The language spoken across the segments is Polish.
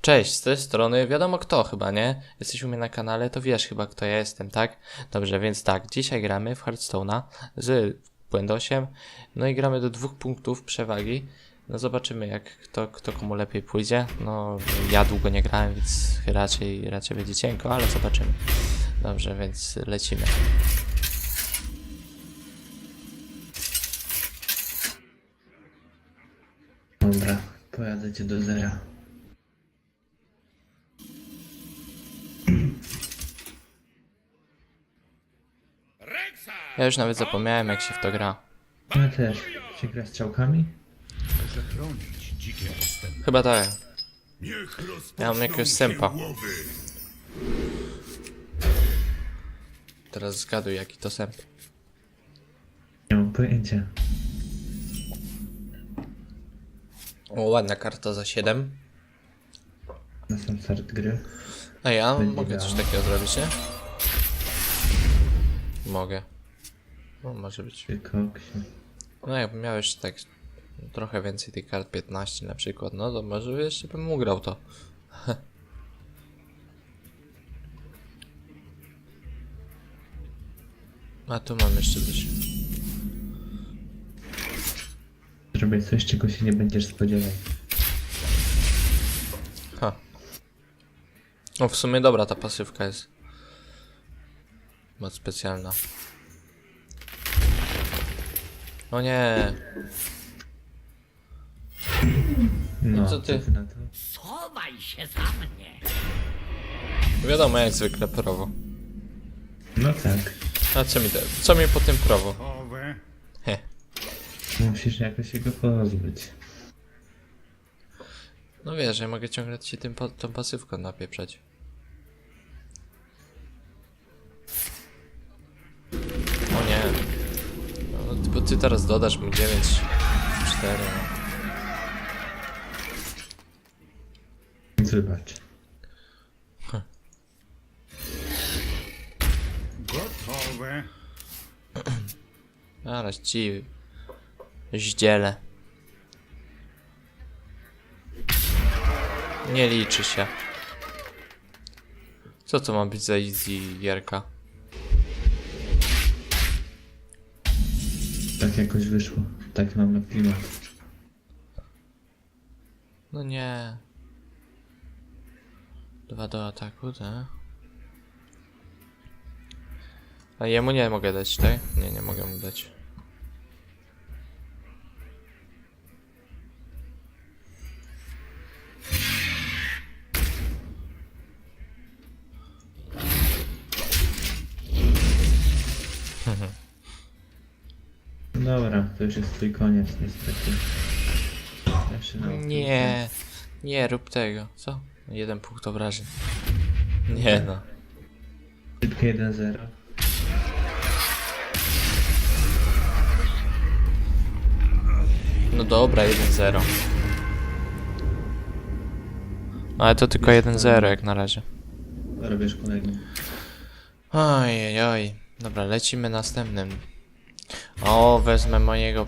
Cześć, z tej strony wiadomo kto chyba, nie? Jesteś u mnie na kanale, to wiesz chyba kto ja jestem, tak? Dobrze, więc tak, dzisiaj gramy w Hearthstone'a z Błędosiem, no i gramy do dwóch punktów przewagi. No zobaczymy jak kto, kto komu lepiej pójdzie. No ja długo nie grałem, więc raczej, raczej będzie cienko, ale zobaczymy. Dobrze, więc lecimy. Dobra, pojadę cię do zera. Ja już nawet zapomniałem jak się w to gra. Ja też. Się gra strzałkami? Chyba tak. Ja mam jakiegoś sępa. Teraz zgaduj jaki to sęp. Nie mam pojęcia. O, ładna karta za 7. Na sam start gry. A ja Będzie mogę coś idealnie. takiego zrobić, nie? Mogę. No, może być. Koksie. No, jakbym miał jeszcze tak trochę więcej tych kart, 15 na przykład, no to może jeszcze bym ugrał to. A tu mam jeszcze coś. Zrobię coś, czego się nie będziesz spodziewał. Ha. No w sumie dobra ta pasywka jest. Moc specjalna. O nie. No, co ty? na to? Schowaj się za mnie. Wiadomo jak zwykle prawo. No tak. A co mi te, co mi po tym prawo? Owe. He. Musisz jakoś jego pozbyć. No wiesz, ja mogę ciągle ci tym pa- tą pasywką napieprzać. Ty- teraz dodasz mu 9, 4. Wybacz. Gotowe. Zaraz ci zdzielę. Nie liczy się. Co to ma być za easy gierka? Tak jakoś wyszło. Tak mamy klimat. No nie. Dwa do ataku, tak? A jemu nie mogę dać, tak? Nie, nie mogę mu dać. Dobra, to już jest twój koniec niestety. Na Nie, nie rób tego. Co? Jeden punkt obrażeń. Nie no. Szybkie 1-0. No dobra, 1-0. Ale to tylko 1-0 jak na razie. Robisz kolejny. Oj, oj. Dobra, lecimy następnym. O, wezmę mojego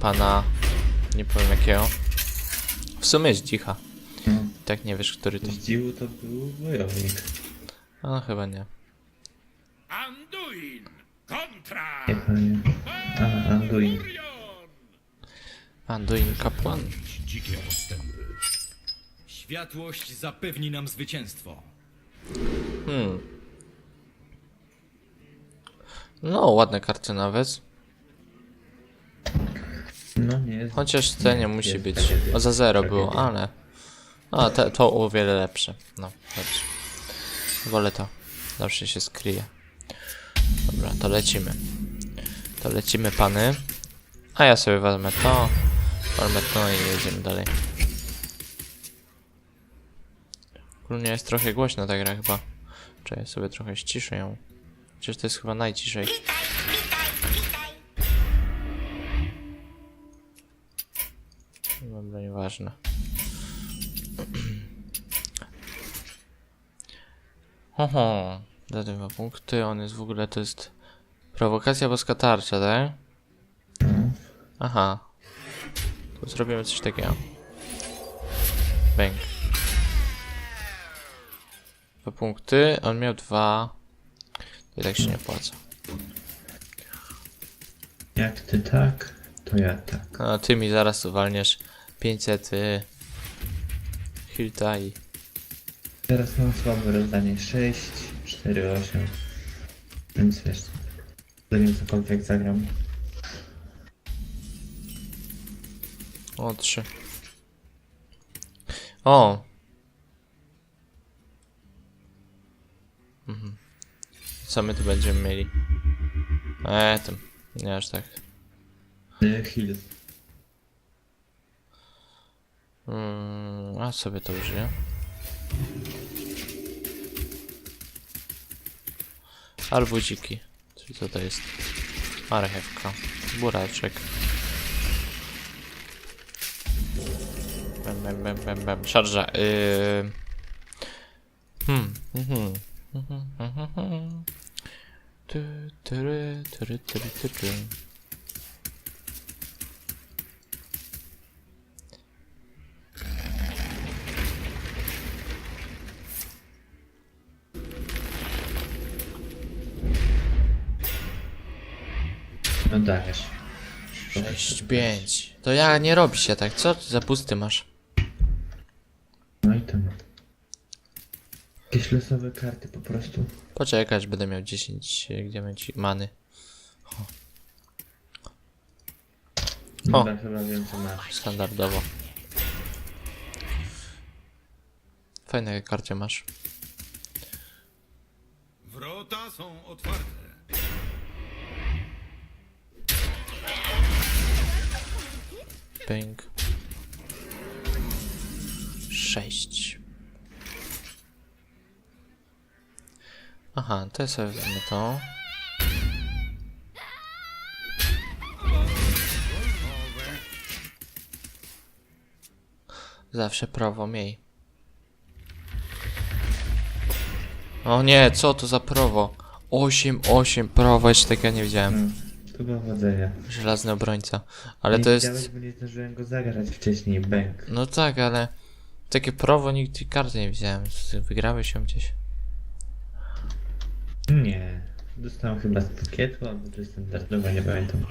pana. Nie powiem jakiego. W sumie jest dzicha. No. Tak nie wiesz, który to. Z dziwu to był wojownik. A chyba nie. Anduin. Kontra. Nie pamiętam. A, Anduin. Anduin kapłan. Dzikie postępy. Światłość zapewni nam zwycięstwo. Hmm. No, ładne karty nawet. No nie jest. Chociaż te nie musi być. O, za zero było, ale. A, te, to o wiele lepsze. No, dobrze. Wolę to. Zawsze się skryje. Dobra, to lecimy. To lecimy, pany. A ja sobie wezmę to. Wezmę to i jedziemy dalej. Ogólnie jest trochę głośno ta gra chyba. Czy ja sobie trochę ściszę ją. Chociaż to jest chyba najciszej. Dobra, nieważne. Oho, za dwa punkty, on jest w ogóle, to jest prowokacja boska tarcza, tak? Aha. Zrobimy coś takiego. Bęk. Dwa punkty, on miał dwa. I tak się nie opłaca. Jak ty tak, to ja tak. No, ty mi zaraz uwalniesz 500 y, Hilta i... Teraz mam słabe rozdanie 6, 4, 8. Więc wiesz, zanim cokolwiek zagram. O, trzy. O! Mhm. Co my tu będziemy mieli? Eee, tam. Nie aż tak. Y, Heal. Mm, a sobie to użyję. Arbudziki. Czyli co to jest? Marchewka. Buraczek. Bem, bem, bem, bem, bem. Szarża. Yy... Hmm. Mhm. Mhm, mhm, tury, tury. No dajesz. 6, 5. To ja nie robi się tak. Co ty za pusty masz? No i tam. Jakieś losowe karty po prostu. Poczekać, będę miał 10 e, gdzie ci many. O. Dobra, chyba wiem co masz. Standardowo. Fajne karcie masz. Wrota są otwarte. Pęk. 6. Aha, to ja sobie wezmę to. Zawsze prawo miej. O nie, co to za prawo? 8, 8, prawo, jeszcze tego nie widziałem. No, to powodzenia. Żelazny obrońca. Ale Nie to jest... bo nie zdążyłem go zagrać wcześniej, bęk. No tak, ale takie prawo nigdy karty nie widziałem. Wygrałeś ją gdzieś. Nie. Dostałem chyba z pakietu, albo to jest standardowa, nie pamiętam.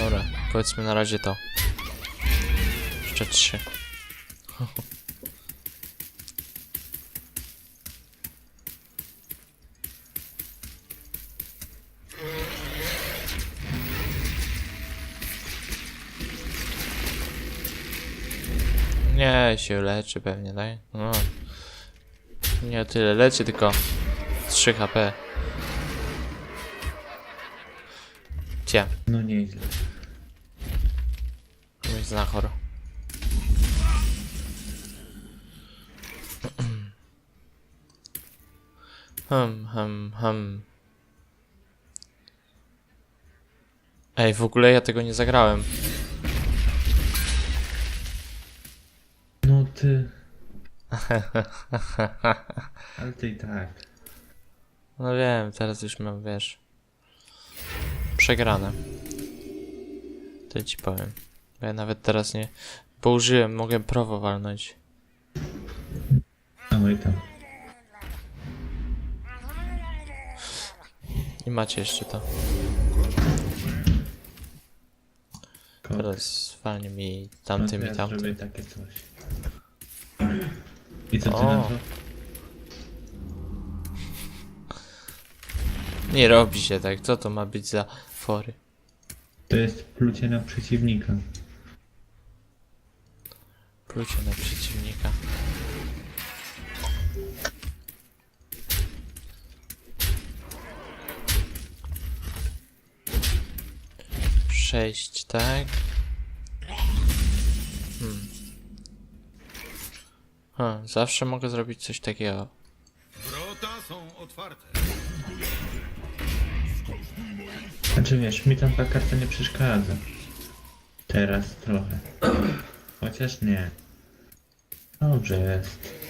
Dobra, powiedzmy na razie to. Jeszcze trzy. Nie, się leczy pewnie, daj. No. Nie tyle leczy, tylko 3 HP. Cie. No nieźle. Mój znachor. Hmm, hmm, hmm. Ej, w ogóle ja tego nie zagrałem. Ale to i tak. No wiem, teraz już mam, wiesz. Przegrane. To ci powiem. Bo ja nawet teraz nie. Bo użyłem, mogę prawo walnąć. No i tam. I macie jeszcze to. Teraz walnie mi no tamtym to i ja tamtym. zrobię takie coś. I co ty O. na to? Nie robi się tak. Co to ma być za fory? To jest plucie na przeciwnika. Plucie na przeciwnika. Sześć, tak? Hmm. Hmm, zawsze mogę zrobić coś takiego. Wrota są otwarte. Znaczy wiesz, mi tam ta karta nie przeszkadza. Teraz trochę. Chociaż nie. Dobrze jest.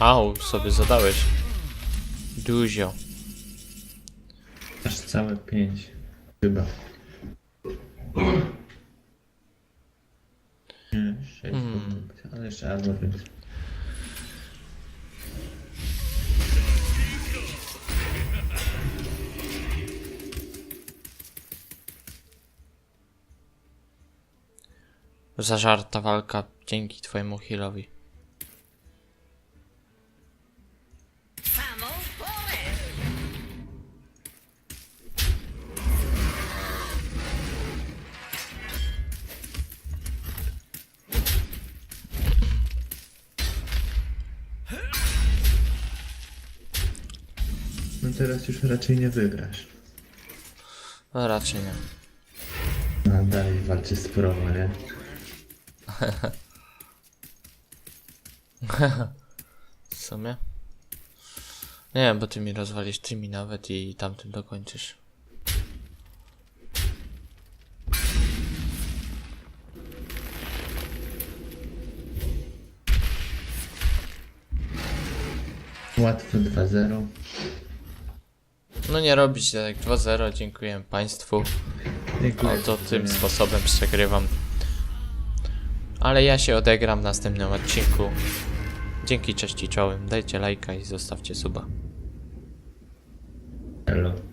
Au, sobie zadałeś. Dużo. Aż całe pięć. Chyba. Nie, sześć. Hmm. Ale jeszcze albo. Zażarta walka dzięki twojemu healowi. Teraz już raczej nie wygrasz. No raczej nie. No dalej walczy z promo, nie? W sumie? Nie wiem, bo ty mi rozwalisz tymi nawet i tamtym dokończysz. Łatwo 2-0. No nie robić tak 2-0, dziękuję państwu. Dziękuję. No to tym sposobem przegrywam. Ale ja się odegram w następnym odcinku. Dzięki, cześć i czołem. Dajcie lajka i zostawcie suba. Elo.